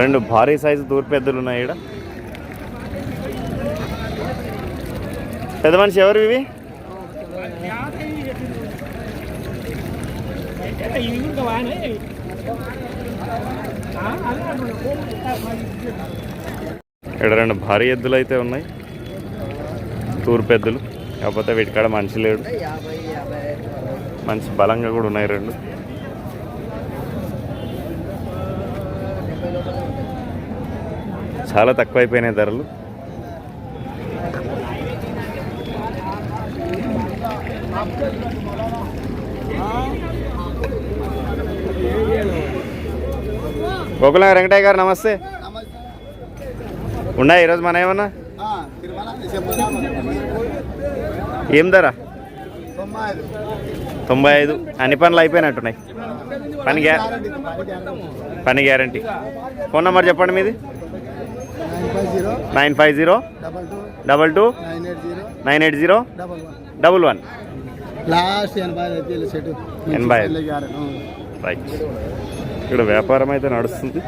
రెండు భారీ సైజు తూర్పు ఉన్నాయి ఇక్కడ పెద్ద మనిషి ఎవరు ఇవి? ఇక్కడ రెండు భారీ ఎద్దులు అయితే ఉన్నాయి. తూర్పు ఎద్దులు కాకపోతే వీటికాడ మనిషి లేడు. మంచి బలంగా కూడా ఉన్నాయి రెండు. చాలా తక్కువైపోయినాయి ధరలు. గోకుల వెంకటయ్య గారు నమస్తే. ఉన్నాయి ఈరోజు మన ఏమన్నా? ఏం ధర? తొంభై ఐదు. అన్ని పనులు అయిపోయినట్టున్నాయి. పని గ్యా పని గ్యారంటీ. ఫోన్ నెంబర్ చెప్పండి మీది. Nine five zero? Double two. Nine eight zero. Double one. Last ఎనభై. రైట్. ఇక్కడ వ్యాపారం అయితే నడుస్తుంది.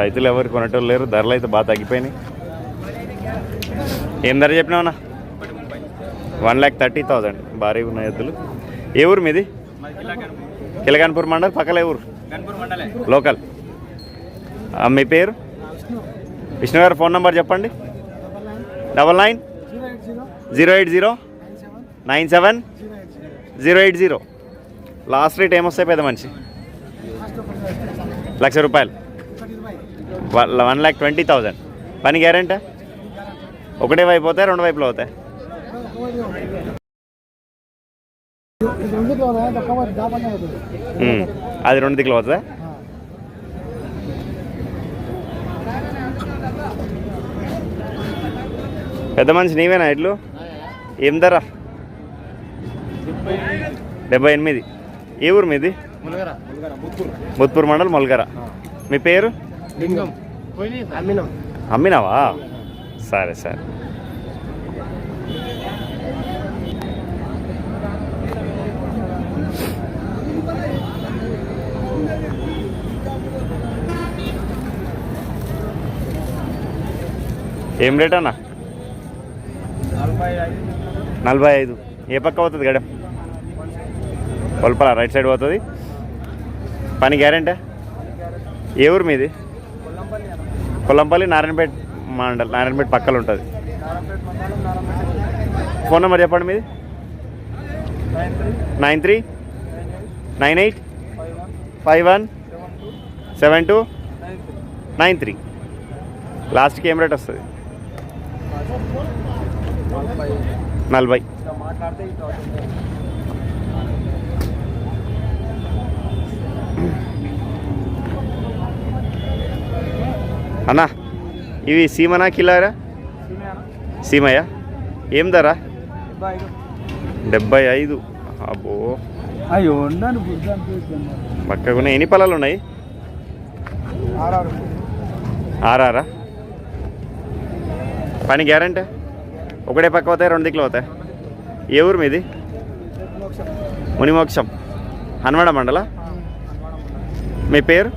రైతులు ఎవరు కొనేటోళ్ళు లేరు. ధరలు అయితే బాగా తగ్గిపోయినాయి. ఏం ధర చెప్పినావునా వన్ ల్యాక్ థర్టీ థౌజండ్. భారీ ఉన్నాయి ఎద్దులు ఏ ఊరు మీది? కిలగాన్పూర్ మండల్. పక్కల ఊరు? లోకల్. మీ పేరు? విష్ణు గారు ఫోన్ నెంబర్ చెప్పండి. Double nine. Zero eight zero. Nine seven. Zero eight zero. Last rate ఏమొస్తాయి పెద్ద మనిషి? లక్ష రూపాయలు. One lakh twenty thousand. పని గ్యారెంటీ? ఒకటే వైపు అవుతాయి రెండు వైపులు అవుతాయి. అది రెండు దిక్కులు అవుతుందా? పెద్ద మనిషి నీవేనా ఇట్లు ఏం ధర? డెబ్బై ఎనిమిది. ఏ ఊరు మీది? ముత్పూర్ మండల్ మొల్గర. మీ పేరు? అమ్మినావా? సరే సరే. ఏం రేట్ అన్న? నలభై ఐదు. ఏ పక్క అవుతుంది గడ కొల్పల రైట్ సైడ్ పోతుంది. పని గ్యారెంటీ? ఏ ఊరు మీది? కొల్లంపల్లి నారాయణపేట మండల్ నారాయణపేట పక్కలు ఉంటుంది. ఫోన్ నెంబర్ చెప్పండి మీది? Nine three? Nine eight? Five one? Seven two? Nine three. లాస్ట్కి ఏం రేట్ వస్తుంది? నలభై. అన్నా ఇవి సీమనా కిలారా సీమయ్య. ఏం ధర? డెబ్బై ఐదు. అబ్బో. అయ్యో ఉండాను పక్కకున్న ఎన్ని పొలాలు ఉన్నాయి? ఆరారా? పని గ్యారంటీ? ఒకటే పక్క అవుతాయి రెండు దిక్కులు అవుతాయి ఏ ఊరు మీది? మునిమోక్షం. హన్వాడ మండల? మీ పేరు?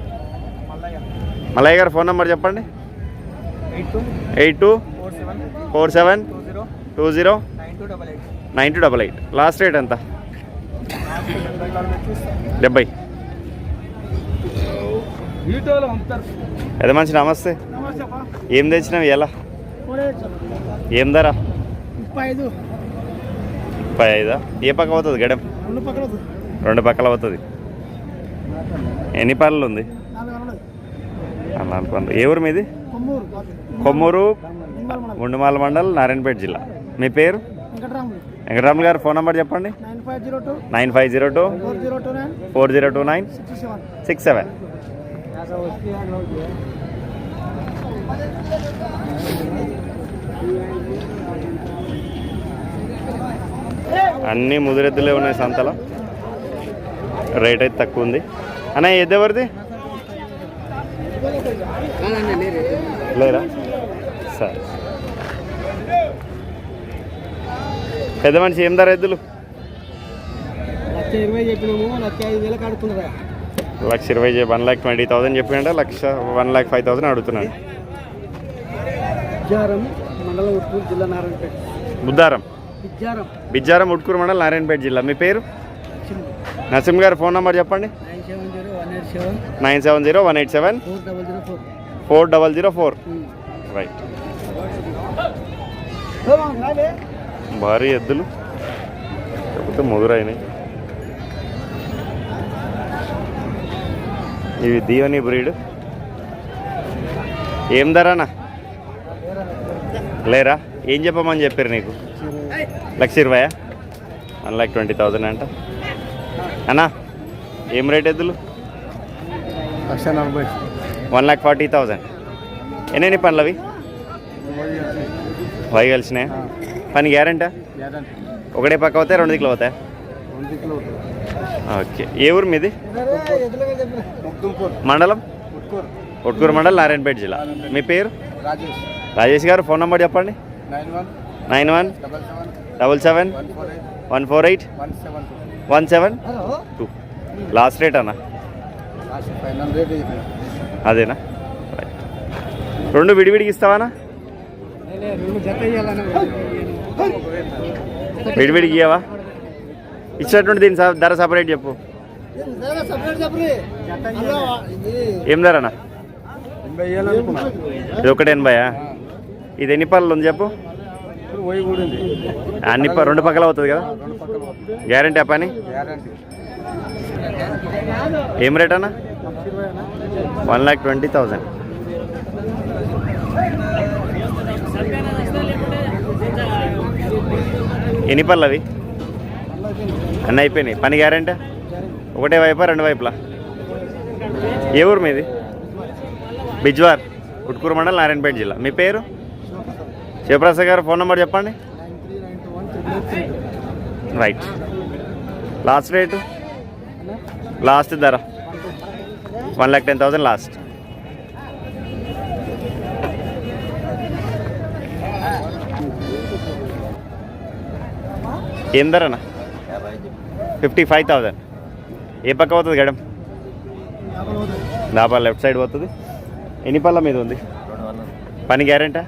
మల్లయ్య గారు ఫోన్ నెంబర్ చెప్పండి. Eight two four seven two zero nine two double eight. Last rate ఎంత? డెబ్బై. పెద్ద మంచి నమస్తే. ఏం తెచ్చినావు? ఎలా? ఏం ధర? ఐదు ముప్పై ఐదా ఏ పక్క అవుతుంది గడెం రెండు పక్కల రెండు పక్కల అవుతుంది ఎన్ని పనులు ఉంది? నాలుగు పనులు ఏ ఊరు మీది? కొమ్మూరు. మండలం. గుండుమాల మండల్ నారాయణపేట జిల్లా. మీ పేరు? వెంకటరాములు. గారు ఫోన్ నెంబర్ చెప్పండి. Nine five zero two. Four zero two nine. Six seven. అన్నీ ముదిరెద్దులే ఉన్నాయి సంతలో. రేట్ అయితే తక్కువ ఉంది. అన్న ఎద్దు ఎవరిది లేరా? సరే. పెద్ద మనిషి ఏం ధర ఎద్దులు? లక్ష ఇరవై వన్ ల్యాక్ ట్వంటీ థౌసండ్ చెప్పిండే లక్ష వన్ ల్యాక్ ఫైవ్ థౌసండ్ అడుగుతున్నాను బుద్ధారం. బిజ్జారం. ఉట్కూరు మండలం నారాయణపేట జిల్లా. మీ పేరు? నరసింహ. గారు ఫోన్ నెంబర్ చెప్పండి. Nine seven zero one eight seven. Four double zero four. Right. భారీ ఎద్దులు. కాకపోతే ముదురైనాయి ఇవి దీవని బ్రీడ్. ఏం ధరనా లేరా? ఏం చెప్పమని చెప్పారు నీకు? లక్ష ఇరవయా వన్ ల్యాక్ ట్వంటీ థౌజండ్ అంట. అన్నా ఏం రేట్ ఎద్దులు? లక్ష నలభై. వన్ ల్యాక్ ఫార్టీ థౌజండ్ ఎన్ని పనులు అవి వై కలిసినాయి? పని గ్యారంటా? ఒకటే పక్క అవుతాయి రెండు దిక్కులు అవుతాయి? ఓకే. ఏ ఊరు మీది? మండలం? ఒట్కూరు మండలం నారాయణపేట జిల్లా. మీ పేరు? రాజేష్. రాజేష్ గారు ఫోన్ నెంబర్ చెప్పండి. Nine one? Double seven? One four eight? One seven? Two. Last rate అన్న? అదేనా. రెండు విడివిడికి ఇస్తావానా విడివిడికి ఇవ్వవా ఇచ్చినటువంటి దీని ధర సపరేట్ చెప్పు. ఏం ధరనా ఎనభై ఇది ఒకటి ఎనభయా? ఇది ఎన్ని పళ్ళు ఉంది చెప్పు? అన్ని రెండు పక్కల అవుతుంది కదా? గ్యారంటీ ఆ పని? ఏం రేట్ అన్న? వన్ ల్యాక్ ట్వంటీ థౌజండ్ ఎన్ని పళ్ళు అవి? అన్నీ అయిపోయినాయి. పని గ్యారంటీ? ఒకటే వైపా రెండు వైపులా? ఏ ఊరు మీది? బిజ్వార్ ఉట్కూరు మండలం నారాయణపేట జిల్లా. మీ పేరు? శివప్రసాద్ గారు ఫోన్ నెంబర్ చెప్పండి. రైట్ లాస్ట్ రేటు లాస్ట్ ధర. One lakh ten thousand last ఏం ధరనా? ఫిఫ్టీ ఫైవ్ థౌజండ్ ఏ పక్క అవుతుంది గడం డాబా లెఫ్ట్ సైడ్ పోతుంది. ఎన్ని పళ్ళ మీద ఉంది? పని గ్యారెంటా?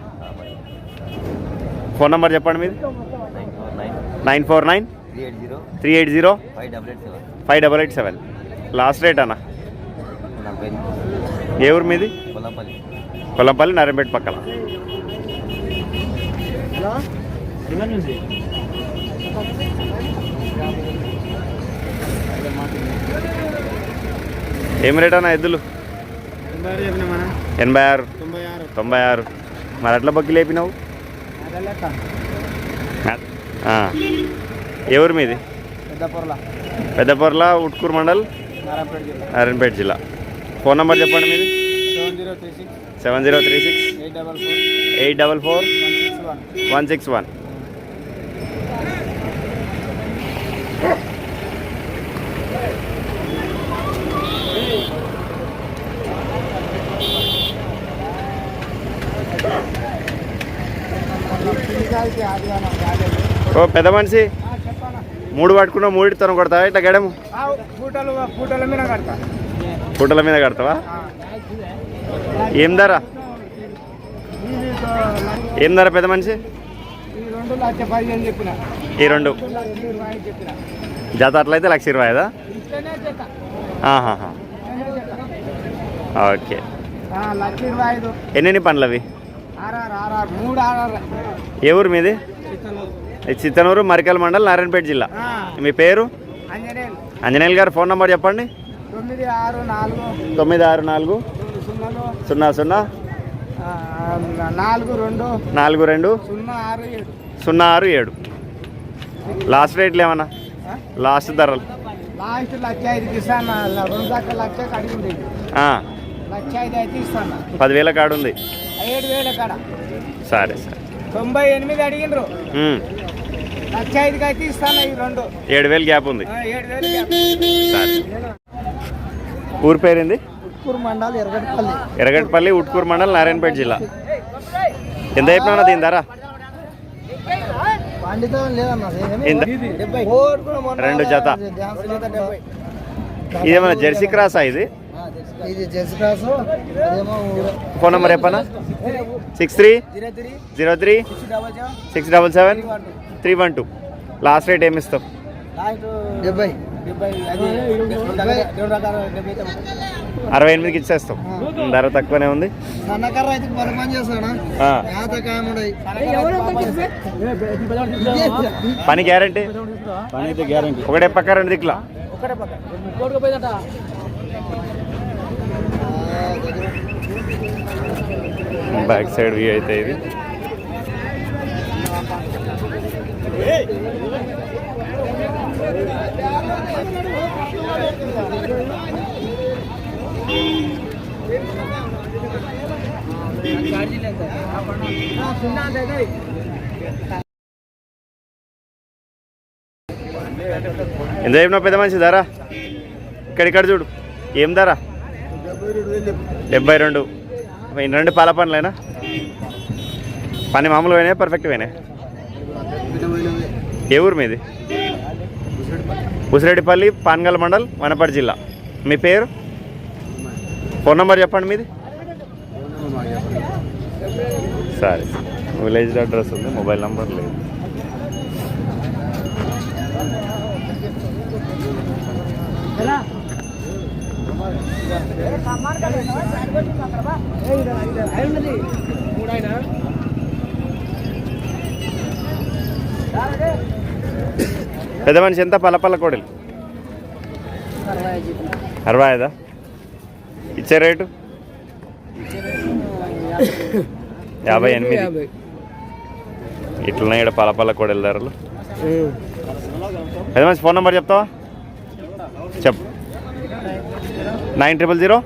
ఫోన్ నెంబర్ చెప్పండి మీది? Nine four nine. Three eight zero. Five double eight seven. Last rate అన్న? ఏ ఊరు మీది? కొల్లంపల్లి కొల్లంపల్లి నారాయణపేట పక్కన. ఏం రేట్ అన్న ఎద్దులు? ఎనభై ఆరు తొంభై ఆరు. తొంభై ఆరు. మరి అట్లా బొక్కి లేపినావు ఊరు మీది పెద్ద పొరల పెద్దపొర్ల. ఉట్కూరు మండల్? నారాయణపేట జిల్లా. ఫోన్ నెంబర్ చెప్పండి మీది? Seven zero three six. Eight double four. One six one. ఓ పెద్ద మనిషి. మూడు పట్టుకున్నా మూడితో కొడతావా? ఇట్లా గడము. పూటలు మీద కడతావా? ఏం ధర? ఏం ధర పెద్ద మనిషి? ఈ రెండు జత అట్లయితే లక్ష ఇరవై ఐదా? ఇట్లనే జత ఆహాహా. ఇట్లనే జత. ఓకే. ఎన్ని పండ్లు అవి ఏ ఊరు మీది? చిత్తనూరు. మరికల్ మండల్ నారాయణపేట జిల్లా. మీ పేరు? అంజనేయులు. గారు ఫోన్ నెంబర్ చెప్పండి. తొమ్మిది ఆరు నాలుగు. తొమ్మిది ఆరు నాలుగు. రెండు సున్నాలు. సున్నా సున్నా. నాలుగు రెండు. నాలుగు రెండు. సున్నా ఆరు ఏడు. లాస్ట్ రేట్లు ఏమన్నా? లాస్ట్ ధరలు. లాస్ట్ లక్ష ఐదుకి ఇస్తాను రెండు దాకా లక్ష అడిగింది ఆ, లక్ష ఐదు అయితే ఇస్తాను పదివేల కాడు ఉంది. ఏడు వేల కాడ. సరే సరే. తొంభై ఎనిమిది అడిగిండ్రు. ఉమ్, లక్ష ఐదుకి అయితే ఇస్తాను ఈ రెండు. ఏడు వేలు గ్యాప్ ఉంది. ఆ, ఏడు వేలు సరే. ఊరు పేరేంది? ఉట్కూరు మండల్ ఎరగడపల్లి ఎర్రగడ్డపల్లి ఉట్కూరు మండల్ నారాయణపేట జిల్లా. ఎంత చెప్పినా దీని ధర? పండితం లేదన్నా ఎంత? డెబ్బై. రెండు జత. ఇదేమన్నా జెర్సీ క్రాసా ఇది? ఇది క్రాస్ ఫోన్ నెంబర్ చెప్పనా? Six three zero three six double seven three one two. Last rate ఏమి ఇస్తావు డెబ్బై. అరవై ఎనిమిదికి ఇచ్చేస్తాం. ధర తక్కువనే ఉంది. పని గ్యారంటీ? పని అయితే గ్యారంటీ. ఒకటే పక్క రెండు దిక్కుల? ఒకటే పక్క. కోటుకుపోయిందట బ్యాక్ సైడ్ వ్యూ అయితే ఇది. ఎంత చెప్పినావు పెద్ద మనిషి ధర? ఇక్కడ ఇక్కడ చూడు. ఏం ధర? డెబ్బై రెండు. రెండు పాల పనులేనా పని మామూలు పోయినాయి పర్ఫెక్ట్ పోయినాయి ఏ ఊరు మీది? ఉసిరెడ్డిపల్లి పాన్గల్ మండల్ వనపర్తి జిల్లా. మీ పేరు? ఫోన్ నెంబర్ చెప్పండి మీది. సరే. విలేజ్ అడ్రస్ ఉంది మొబైల్ నెంబర్ లేదు. పెద్ద మనిషి ఎంత? పల్లపల్ల కోడలు. అరవై ఐదా ఇచ్చే రేటు? యాభై ఎనిమిది. ఇట్లున్నాయి ఇక్కడ పలపల్ల కోడలు ధరలు. పెద్ద మనిషి ఫోన్ నెంబర్ చెప్తావా? చెప్పు nine triple zero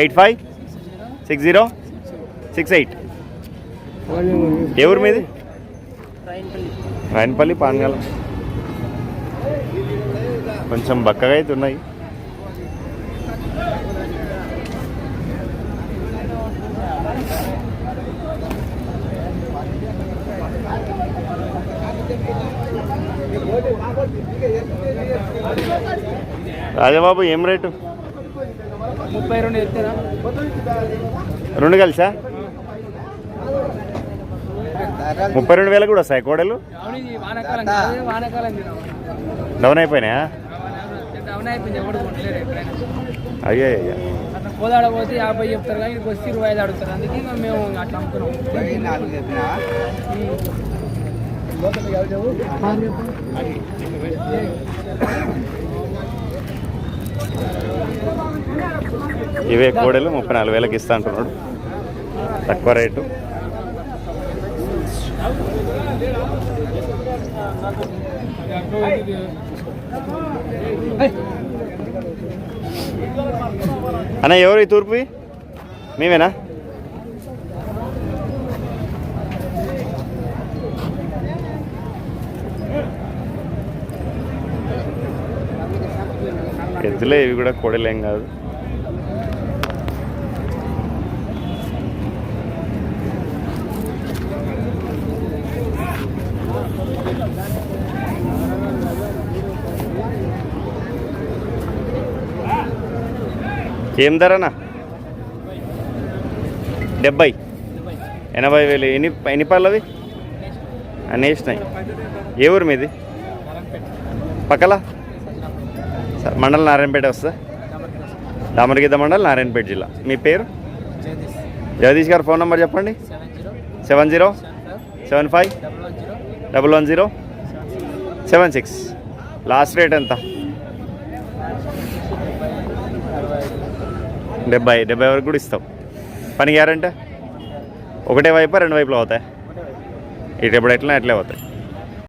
eight five six zero six eight ఏ ఊరు మీది? రాయనపల్లి పానగాలం. కొంచెం బక్కగా అయితే ఉన్నాయి. రాజబాబు ఏం రేటు? ముప్పై రెండు ఎత్తారా రెండు కలిసా? ముప్పై రెండు వేలు కూడా వస్తాయి కోడలు. డౌన్ అయిపోయినాయా? అయ్యో అయ్యా పోతే యాభై చెప్తారు కానీ ఇక్కడికి వచ్చి ఇరవై ఐదు అడుగుతారు అందుకే ఇంకా మేము అట్లా అమ్ముతున్నాం. ఇవే కోడలు ముప్పై నాలుగు వేలకు ఇస్తా అంటున్నాడు. తక్కువ రేటు. అన్న ఎవరు ఈ తూర్పు మేమేనా? ఎద్దులే ఇవి కూడా కోడలేం కాదు. ఏం ధరనా డెబ్బై. ఎనభై వేలు. ఎన్ని ఎన్ని పళ్ళవి అన్నీ వేసినాయి. ఏ ఊరు మీది? పక్కల? సార్ మండలం నారాయణపేట వస్తా దామరగిద్ద మండల నారాయణపేట జిల్లా. మీ పేరు? జగదీష్ గారు ఫోన్ నెంబర్ చెప్పండి. Seven zero seven five double one zero seven six. Last rate ఎంత? డెబ్బై డెబ్బై వరకు కూడా ఇస్తాం. పని గ్యారంటే? ఒకటే వైపు రెండు వైపులో అవుతాయి. ఇటు ఎప్పుడు ఎట్లా ఎట్లే అవుతాయి.